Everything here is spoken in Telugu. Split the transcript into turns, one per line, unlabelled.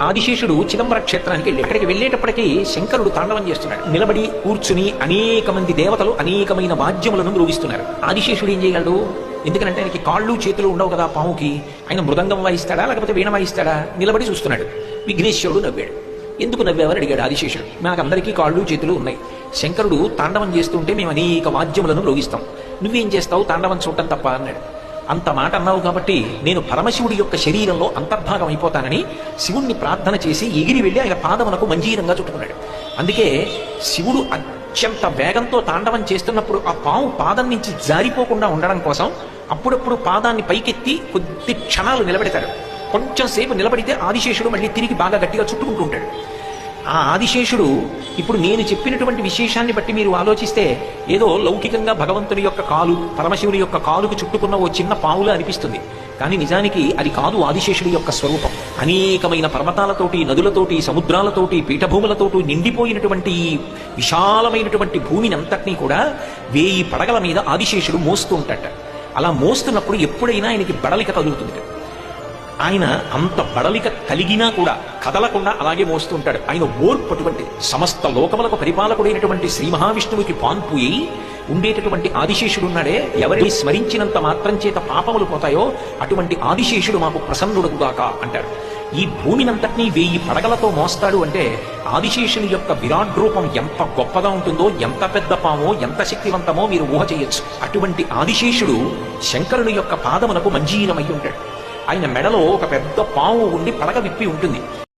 ఆదిశేషుడు చిదంబర క్షేత్రానికి వెళ్ళి అక్కడికి వెళ్ళేటప్పటికీ శంకరుడు తాండవం చేస్తున్నాడు. నిలబడి కూర్చుని అనేక మంది దేవతలు అనేకమైన వాద్యములను మ్రోగిస్తున్నారు. ఆదిశేషుడు ఏం చేయగలడు? ఎందుకంటే ఆయనకి కాళ్ళు చేతులు ఉండవు కదా పాముకి. ఆయన మృదంగం వాయిస్తాడా? లేకపోతే వీణ వాయిస్తాడా? నిలబడి చూస్తున్నాడు. విఘ్నేశ్వరుడు నవ్వాడు. ఎందుకు నవ్వావని అడిగాడు ఆదిశేషుడు. మనకందరికీ కాళ్ళు చేతులు ఉన్నాయి. శంకరుడు తాండవం చేస్తుంటే మేము అనేక వాద్యములను మ్రోగిస్తాం. నువ్వేం చేస్తావు? తాండవం చూడటం తప్ప అన్నాడు. అంత మాట అన్నావు కాబట్టి నేను పరమశివుడి యొక్క శరీరంలో అంతర్భాగం అయిపోతానని శివుణ్ణి ప్రార్థన చేసి ఎగిరి వెళ్ళి ఆయన పాదమునకు మంజీరంగా చుట్టుకున్నాడు. అందుకే శివుడు అత్యంత వేగంతో తాండవం చేస్తున్నప్పుడు ఆ పాము పాదం నుంచి జారిపోకుండా ఉండడం కోసం అప్పుడప్పుడు పాదాన్ని పైకెత్తి కొద్ది క్షణాలు నిలబెడతాడు. కొంచెం సేపు నిలబడితే ఆదిశేషుడు మళ్ళీ తిరిగి బాగా గట్టిగా చుట్టుకుంటూ ఉంటాడు. ఆ ఆదిశేషుడు ఇప్పుడు నేను చెప్పినటువంటి విశేషాన్ని బట్టి మీరు ఆలోచిస్తే ఏదో లౌకికంగా భగవంతుని యొక్క కాలు పరమశివుని యొక్క కాలుకు చుట్టుకున్న ఓ చిన్న పావులా అనిపిస్తుంది. కానీ నిజానికి అది కాదు ఆదిశేషుడి యొక్క స్వరూపం. అనేకమైన పర్వతాలతోటి నదులతోటి సముద్రాలతోటి పీఠభూములతోటి నిండిపోయినటువంటి విశాలమైనటువంటి భూమిని అంతటినీ కూడా వేయి పడగల మీద ఆదిశేషుడు మోస్తూ ఉంటాట అలా మోస్తున్నప్పుడు ఎప్పుడైనా ఆయనకి బడలిక కదులుతుంది ఆయన అంత బడలిక కలిగినా కూడా కదలకుండా అలాగే మోస్తూ ఉంటాడు ఆయన ఓర్పు అటువంటి సమస్త లోకములకు పరిపాలకుడైనటువంటి శ్రీ మహావిష్ణువుకి పాన్పుయి ఉండేటటువంటి ఆదిశేషుడు ఉన్నాడే ఎవరిని స్మరించినంత మాత్రం చేత పాపములు పోతాయో అటువంటి ఆదిశేషుడు మాకు ప్రసన్నుడుగాక అంటాడు. ఈ భూమినంతటినీ వెయ్యి పడగలతో మోస్తాడు అంటే ఆదిశేషుని యొక్క విరాట్ రూపం ఎంత గొప్పగా ఉంటుందో ఎంత పెద్ద పామో ఎంత శక్తివంతమో మీరు ఊహ చేయొచ్చు. అటువంటి ఆదిశేషుడు శంకరుని యొక్క పాదమునకు మంజీరమై ఉంటాడు ఆయన మెడలో ఒక పెద్ద పాము ఉండి పడక విప్పి ఉంటుంది.